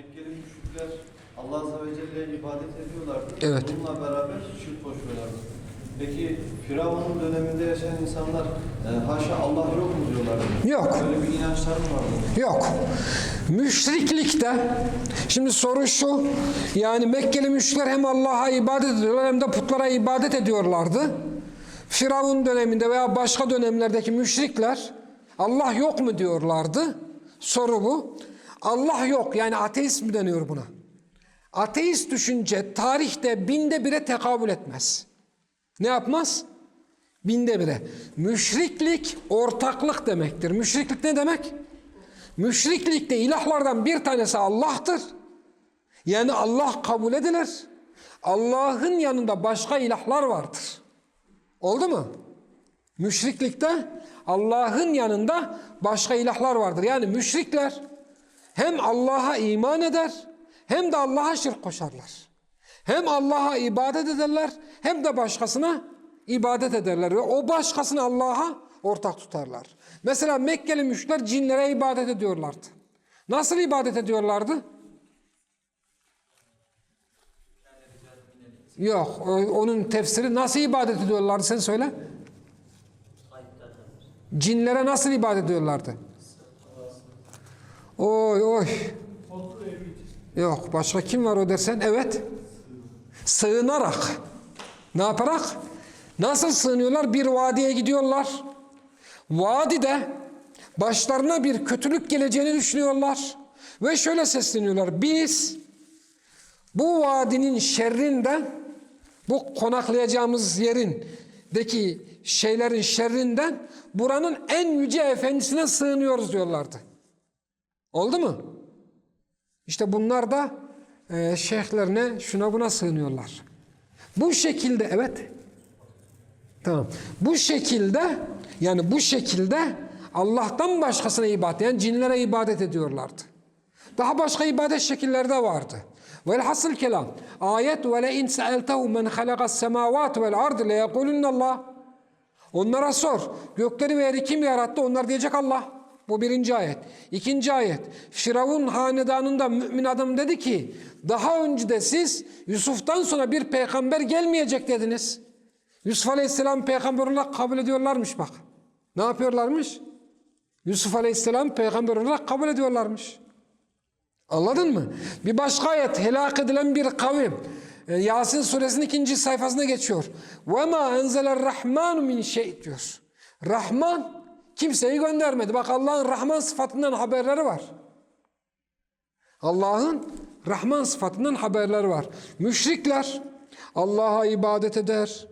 Mekke'li müşrikler Allah Azze ve Celle'ye ibadet ediyorlardı. Evet. Bununla beraber şirk koşuyorlardı. Peki Firavun'un döneminde yaşayan insanlar e, haşa Allah yok mu diyorlardı? Yok. Böyle bir inançlar mı vardı? Yok. Müşriklikte şimdi soru şu yani Mekkeli müşrikler hem Allah'a ibadet ediyorlar hem de putlara ibadet ediyorlardı. Firavun döneminde veya başka dönemlerdeki müşrikler Allah yok mu diyorlardı. Soru bu. Allah yok yani ateist mi deniyor buna? Ateist düşünce tarihte binde bire tekabül etmez. Ne yapmaz? Binde bire. Müşriklik ortaklık demektir. Müşriklik ne demek? Müşriklikte ilahlardan bir tanesi Allah'tır. Yani Allah kabul edilir. Allah'ın yanında başka ilahlar vardır. Oldu mu? Müşriklikte Allah'ın yanında başka ilahlar vardır. Yani müşrikler hem Allah'a iman eder hem de Allah'a şirk koşarlar. Hem Allah'a ibadet ederler hem de başkasına ibadet ederler ve o başkasını Allah'a ortak tutarlar. Mesela Mekkeli müşrikler cinlere ibadet ediyorlardı. Nasıl ibadet ediyorlardı? Yok, onun tefsiri nasıl ibadet ediyorlardı sen söyle. Cinlere nasıl ibadet ediyorlardı? Oy oy. Yok başka kim var o dersen? Evet. Sığınarak. Ne yaparak? Nasıl sığınıyorlar? Bir vadiye gidiyorlar. Vadide başlarına bir kötülük geleceğini düşünüyorlar. Ve şöyle sesleniyorlar. Biz bu vadinin şerrinden, bu konaklayacağımız yerindeki şeylerin şerrinden buranın en yüce efendisine sığınıyoruz diyorlardı. Oldu mu? İşte bunlar da e, şeyhlerine şuna buna sığınıyorlar. Bu şekilde evet. Tamam. Bu şekilde yani bu şekilde Allah'tan başkasına ibadet yani cinlere ibadet ediyorlardı. Daha başka ibadet şekilleri de vardı. Velhasıl kelam ayet ve le in sa'altehu men halakas semavat vel ard le yekulunallah Onlara sor. Gökleri ve yeri kim yarattı? Onlar diyecek Allah. Bu birinci ayet. İkinci ayet. Firavun hanedanında mümin adam dedi ki daha önce de siz Yusuf'tan sonra bir peygamber gelmeyecek dediniz. Yusuf Aleyhisselam peygamber olarak kabul ediyorlarmış bak. Ne yapıyorlarmış? Yusuf Aleyhisselam peygamber olarak kabul ediyorlarmış. Anladın mı? Bir başka ayet helak edilen bir kavim. Ee, Yasin suresinin ikinci sayfasına geçiyor. Ve ma enzeler rahmanu min şey diyor. Rahman kimseyi göndermedi. Bak Allah'ın Rahman sıfatından haberleri var. Allah'ın Rahman sıfatından haberleri var. Müşrikler Allah'a ibadet eder.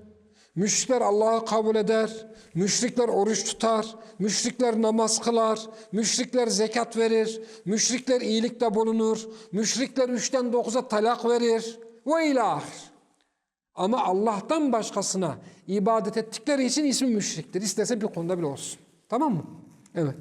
Müşrikler Allah'ı kabul eder. Müşrikler oruç tutar. Müşrikler namaz kılar. Müşrikler zekat verir. Müşrikler iyilikte bulunur. Müşrikler üçten dokuza talak verir. Ve ilahir. Ama Allah'tan başkasına ibadet ettikleri için ismi müşriktir. İstese bir konuda bile olsun. Tamam mı? Evet.